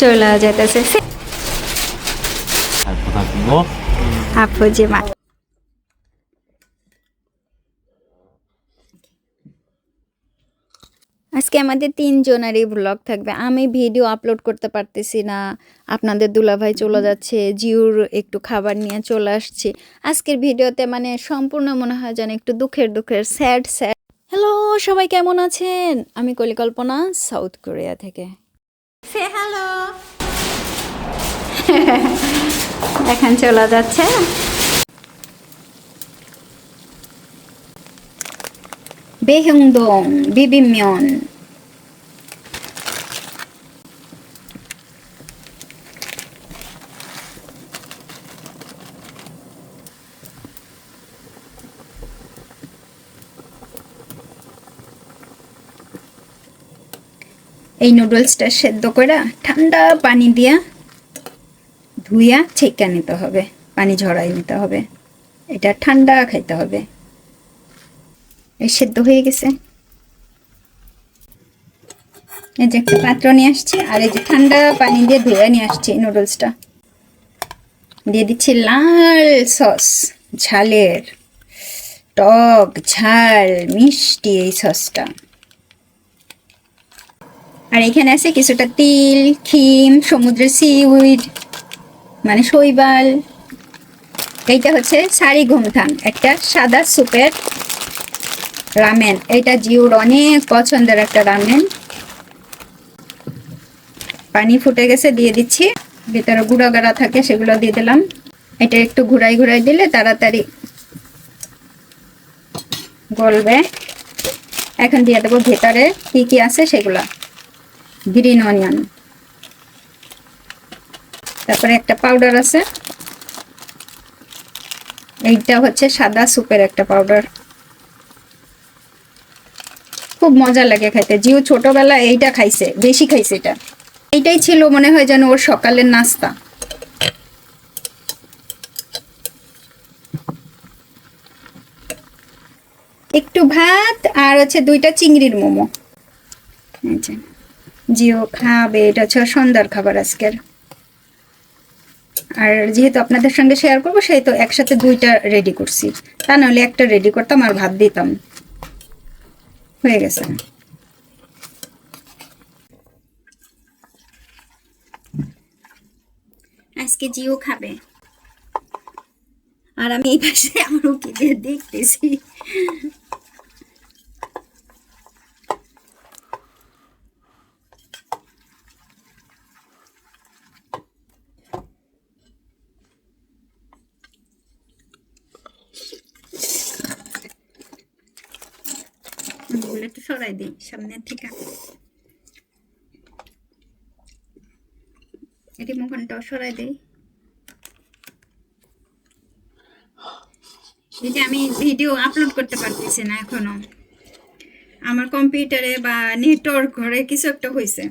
চলে যেতেছে আপু যে মা আজকে আমাদের তিনজনেরই ব্লগ থাকবে। আমি ভিডিও আপলোড করতে পারতেছি না। আপনাদের দুলাভাই চলে যাচ্ছে জিউর একটু খাবার নিয়ে চলে আসছে। আজকের ভিডিওতে মানে সম্পূর্ণ মনে হয় যেন একটু দুঃখের দুঃখের স্যাড স্যাড হ্যালো সবাই কেমন আছেন? আমি কলিকল্পনা সাউথ কোরিয়া থেকে। হ্যালো। এখন চলে যাচ্ছে। 배흥 এই নুডলসটা সেদ্ধ করে ঠান্ডা পানি দিয়া ধুইয়া ছেঁকা নিতে হবে, পানি ঝরাই নিতে হবে। এটা ঠান্ডা খাইতে হবে। এই সেদ্ধ হয়ে গেছে। এই যে একটা পাত্র নিয়ে আসছি, আর এই যে ঠান্ডা পানি দিয়ে ধুয়ে নিয়ে আসছি নুডলসটা দিয়ে দিচ্ছি লাল সস, ঝালের টক ঝাল, মিষ্টি এই সসটা। আর এখানে আছে কিছুটা তিল খিম সমুদ্রের সিউইড মানে শৈবাল। এইটা হচ্ছে সারি ঘুমথান, একটা সাদা সুপের রামেন। এটা জিওর অনেক পছন্দের একটা রামেন। পানি ফুটে গেছে, দিয়ে দিচ্ছি। ভিতরে গুঁড়ো গাড়া থাকে, সেগুলো দিয়ে দিলাম। এটা একটু ঘুরাই ঘুরাই দিলে তাড়াতাড়ি গলবে। এখন দিয়ে দেবো ভেতরে কি কি আছে সেগুলো। Green onion. তারপরে একটা পাউডার আছে। এইটা হচ্ছে সাদা সুপের একটা পাউডার। খুব মজা লাগে খাইতে। জিও ছোটবেলা এইটা খাইছে বেশি খাইছে এটা। এইটাই ছিল মনে হয় যেন ওর সকালের নাস্তা। একটু ভাত আর হচ্ছে দুইটা চিংড়ির মোমো। যে, জিও খাবে, এটা হচ্ছে সন্ধ্যার খাবার আজকের। আর যেহেতু আপনাদের সঙ্গে শেয়ার করব সেহেতু একসাথে দুইটা রেডি করছি। তা নাহলে একটা রেডি করতাম আর ভাত দিতাম। হয়ে গেছে। আজকে জিও খাবে। আর আমি এই পাশে ওকে দিয়ে দেখতেছি। একটু সরাই দিই সামনে থেকে। এটি মুখনটাও সরাই দিই। এই আমি ভিডিও আপলোড করতে পারতেছি না এখনও। আমার কম্পিউটারে বা নেটওয়ার্ক ঘরে কিছু একটা হয়েছে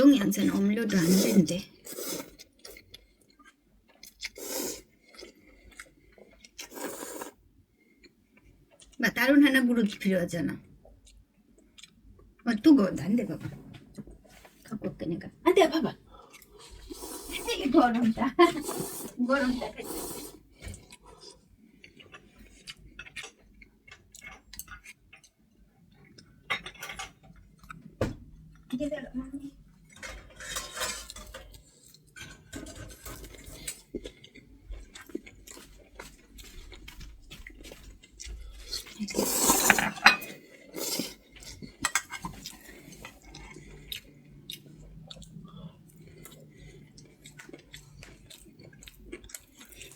동양선 업로드 안 된대. 막 다른 하나 그릇이 필요하잖아. 어, 뜨거워. 안 돼, 봐봐. 갖고 내가. 안 돼, 봐봐. 이거 얼음다. 얼음다. 기다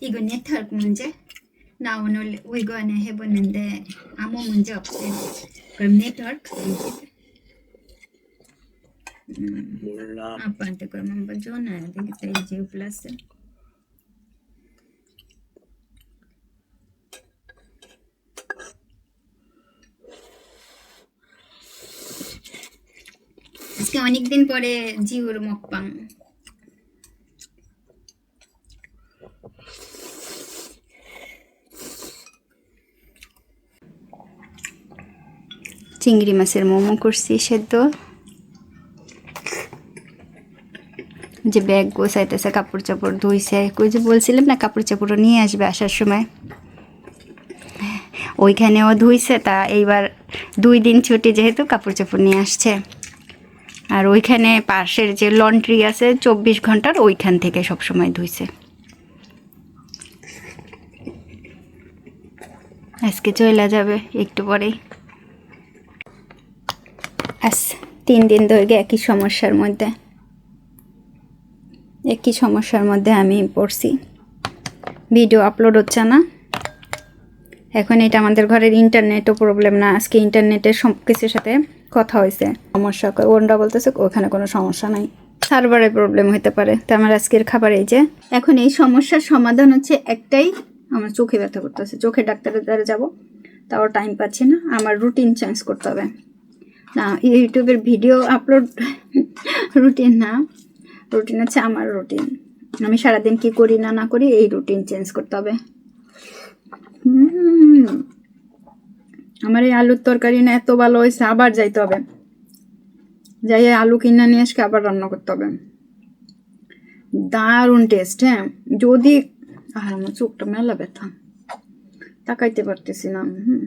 이거 네트워크 문제? 나 오늘 이거는 해봤는데 아무 문제 없어요. 그럼 네트워크 문제? 몰라 아빠한테 그럼 한번 전화해야 되겠다. 이제 플러스. অনেকদিন পরে জিউর মকপাং। চিংড়ি মাছের মোমো করছি সেদ্ধ। যে ব্যাগ গোছাইতেছে, কাপড় চাপড় ধুইছে। কই যে বলছিলাম না, কাপড় চাপড় নিয়ে আসবে আসার সময়। ওইখানেও ধুইছে, তা এইবার দুই দিন ছুটি যেহেতু কাপড় চাপড় নিয়ে আসছে। আর ওইখানে পাশের যে লন্ড্রি আছে, চব্বিশ ঘণ্টার ওইখান থেকে সব সময় ধুইছে। আজকে চলে যাবে একটু পরেই। আস, তিন দিন ধরে একই সমস্যার মধ্যে। একই সমস্যার মধ্যে আমি পড়ছি। ভিডিও আপলোড হচ্ছে না। এখন এটা আমাদের ঘরের ইন্টারনেটও প্রবলেম না। আজকে ইন্টারনেটের সব কিছুর সাথে কথা হয়েছে সমস্যা ওনরা বলতেছে ওখানে কোনো সমস্যা নাই। সার্ভারে প্রবলেম হতে পারে। তো আমার আজকের খাবার এই যে। এখন এই সমস্যার সমাধান হচ্ছে একটাই আমার চোখে ব্যথা করতেছে। চোখে ডাক্তারের দ্বারা যাব তাও টাইম পাচ্ছি না। আমার রুটিন চেঞ্জ করতে হবে। না ইউটিউবের ভিডিও আপলোড রুটিন না। রুটিন হচ্ছে আমার রুটিন আমি সারাদিন কি করি না না করি এই রুটিন চেঞ্জ করতে হবে। হুম, আমার এই আলুর তরকারি না এত ভালো হয়েছে, আবার যাইতে হবে। যাই আলু কিনে নিয়ে এসে আবার রান্না করতে হবে। দারুণ টেস্ট হ্যাঁ? যদি আর আমার চোখটা মেলা ব্যথা। তাকাইতে পারতেছি না, হুম।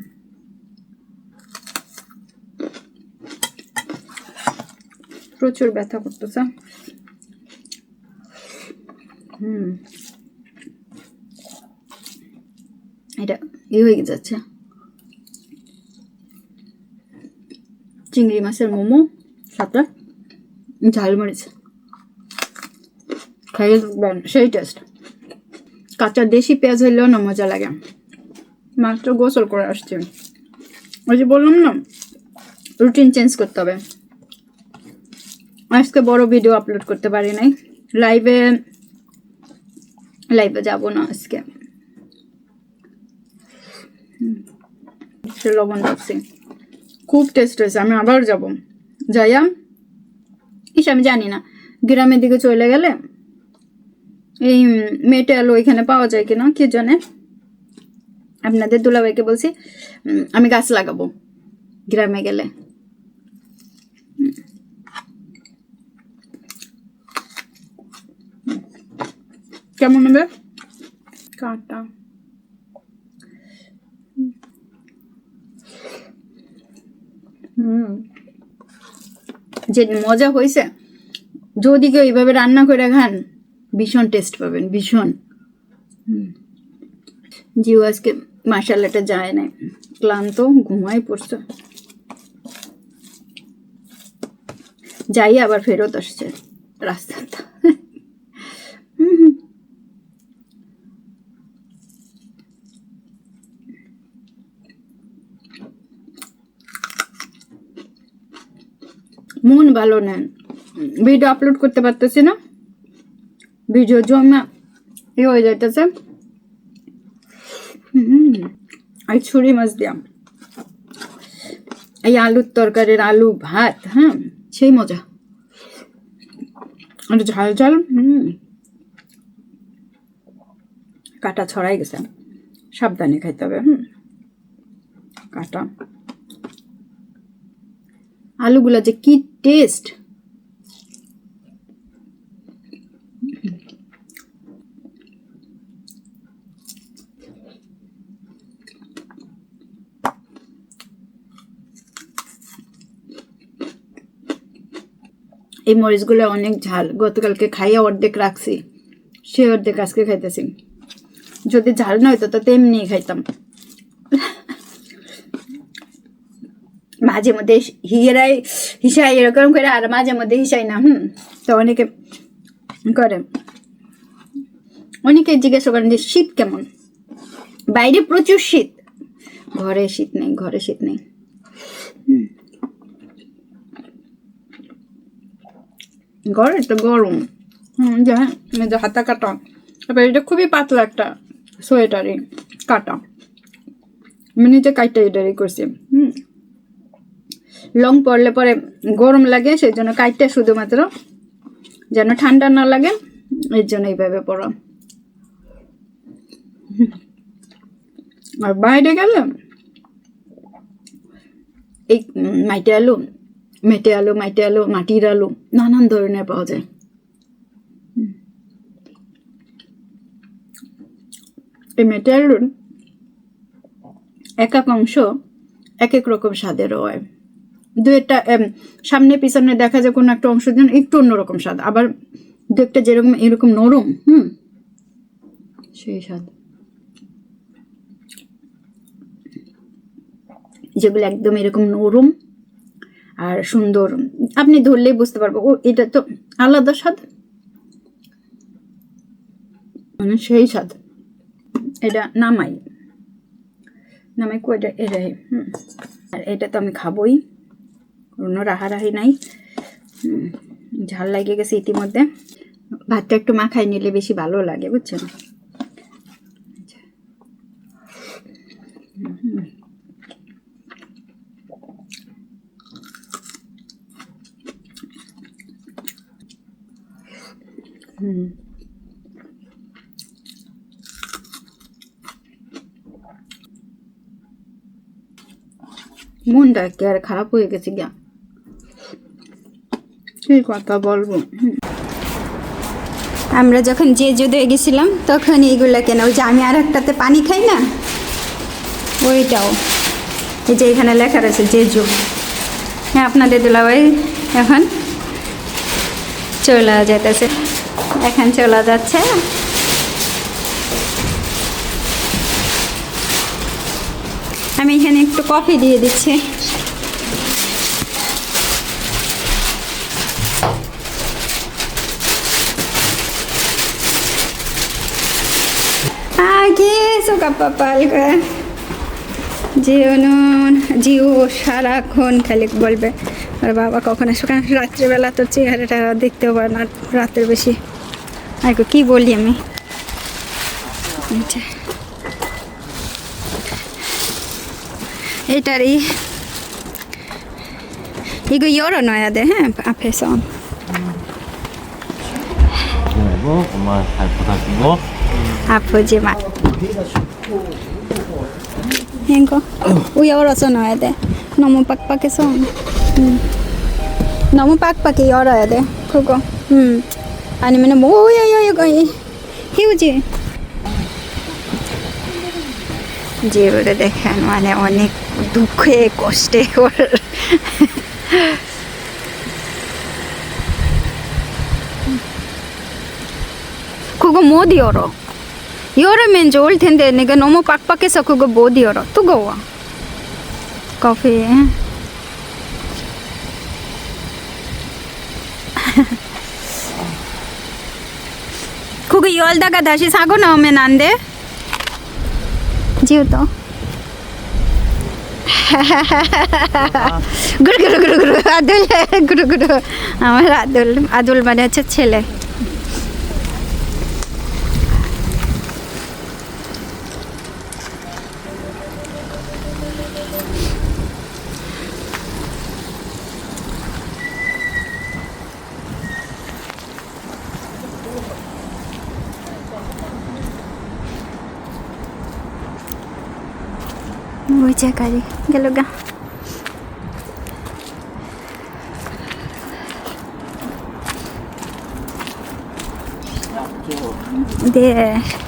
প্রচুর ব্যথা করতেছে। হুম। এটা ই হয়ে যাচ্ছে। চিংড়ি মাছের মোমো সাথে ঝালমরিচ খাইয়ে সেই টেস্ট কাঁচা দেশি পেঁয়াজ হইলেও না মজা লাগে. মাত্র গোসল করে আসছি ওই যে বললাম না রুটিন চেঞ্জ করতে হবে আজকে বড় ভিডিও আপলোড করতে পারি নাই লাইভে লাইভে যাব না আজকে লবণ রাখছি খুব টেস্ট হয়েছে, আমি আবার যাব। যাইয়া, ইস, আমি জানি না, গ্রামের দিকে চলে গেলে এই মেটেল ওইখানে পাওয়া যায় কিনা, কে জানে? আপনাদের দুলাভাইকে বলছি আমি গাছ লাগাবো গ্রামে গেলে। কেমন হবে? কাটা হুম যে মজা হয়েছে যদি কেউ এইভাবে রান্না করে খান, ভীষণ টেস্ট পাবেন, ভীষণ। জিও আজকে মাসালাটা যায় নাই। ক্লান্ত ঘুমাই পড়ছে। যাই আবার ফেরত আসছে রাস্তাটা হুম হুম। মন ভালো নেন। ভিডিও আপলোড করতে পারতেছি না। ভিডিও জমা এ হয়ে যাইতেছে। আর ছুরি মাছ দিয়াম। এই আলুর তরকারির আলু ভাত হ্যাঁ সেই মজা। আর ঝাল ঝাল, হুম। কাটা ছড়াই গেছে। সাবধানে খাইতে হবে, হুম। কাটা। আলুগুলা যে কি টেস্ট এই মরিচগুলো অনেক ঝাল। গতকালকে খাইয়ে অর্ধেক রাখছি। সে অর্ধেক আজকে খাইতেছি। যদি ঝাল না হইতো তো তেমনি খাইতাম। মাঝে মধ্যে হিয়েরাই, হিসাই, এরকম করে আর মাঝে মধ্যে হিসাই না, হুম? তো অনেকে করে। অনেকে জিজ্ঞাসা করেন যে শীত কেমন? বাইরে প্রচুর শীত। ঘরে শীত নেই, ঘরে শীত নেই। ঘরে তো গরম। হুম, যে হ্যাঁ যে হাতা কাটা। তারপর এটা খুবই পাতলা একটা সোয়েটারে কাটা। আমি নিজে কাইটা এটারই করছি। হুম। লং পড়লে পরে গরম লাগে সেই জন্য কাইটটা শুধুমাত্র যেন ঠান্ডা না লাগে এর জন্য এইভাবে পড়ো আর বাইরে গেলে এই মাইটে আলু, মেটে আলু, মাইটে আলু, মাটির আলু, নানান ধরনের পাওয়া যায়। এই মেটে আলুর এক এক অংশ এক এক রকম স্বাদের হয়। দু একটা সামনে পিছনে দেখা যায় কোনো একটা অংশের জন্য একটু অন্যরকম স্বাদ। আবার দু একটা যেরকম এরকম নরম, হুম? সেই স্বাদ। যেগুলো একদম এরকম নরম আর সুন্দর। আপনি ধরলেই বুঝতে পারব। ও, এটা তো আলাদা স্বাদ। মানে সেই স্বাদ। এটা নামাই। নামাই কয়টা? এটাই, হুম। আর এটা তো আমি খাবোই। কোনো রাহারাহি নাই। ঝাল লাগে গেছে ইতিমধ্যে। ভাতটা একটু মাখাই নিলে বেশি ভালো লাগে, বুঝছেন? হুম। মনটা একেবারে খারাপ হয়ে গেছে গিয়া। কি কথা বলব। আমরা যখন যে যুদে গেছিলাম, তখন এইগুলো কেন? ওই যে আমি আর একটাতে পানি খাই না? ওইটাও। এই যে এখানে লেখা রয়েছে জেজু। হ্যাঁ আপনাদের দুলাভাই এখন চলে যেতেছে এখন চলে যাচ্ছে। আমি এখানে একটু কফি দিয়ে দিচ্ছি। সুকা পাপাল জিও নুন জিও সারাক্ষণ খালি বলবে আর বাবা কখন আসবে কারণ রাত্রেবেলা তো চেহারাটা দেখতেও পারে না রাত্রে বেশি আর কি বলি আমি আচ্ছা এটারই 이거 열어놔야 돼, 앞에서. 그리고 엄마 잘 부탁드리고 아프지 마. ಹೆಂಗೋ ಉಯ್ ಅವ್ರ ಹೊಸನು ಅದೇ ನಮ್ಮ ಪಕ್ಕ ಪಕ್ಕೆ ಸೊ ಹ್ಞೂ ನಮ್ಮ ಪಾಕ್ ಪಾಕೆ ಯಾರ ಅದೇ ಖೋಗೋ ಹ್ಞೂ आणि म्हणे ओ यो गाई হিউজে যেগুলো দেখেন মানে অনেক দুঃখে কষ্টে ওর খুব মোদি ওরও Yoro menjo ol tende nega nomo pakpake sakugo bodi yoro. Tu goa. Coffee. Kugu yol daga dashi sago na me nande. Jiu to. গুরু গুরু গুরু গুরু আদুল গুরু গুরু আমার আদুল আদুল মানে হচ্ছে ছেলে ওই জায়গায় গেল গা 네.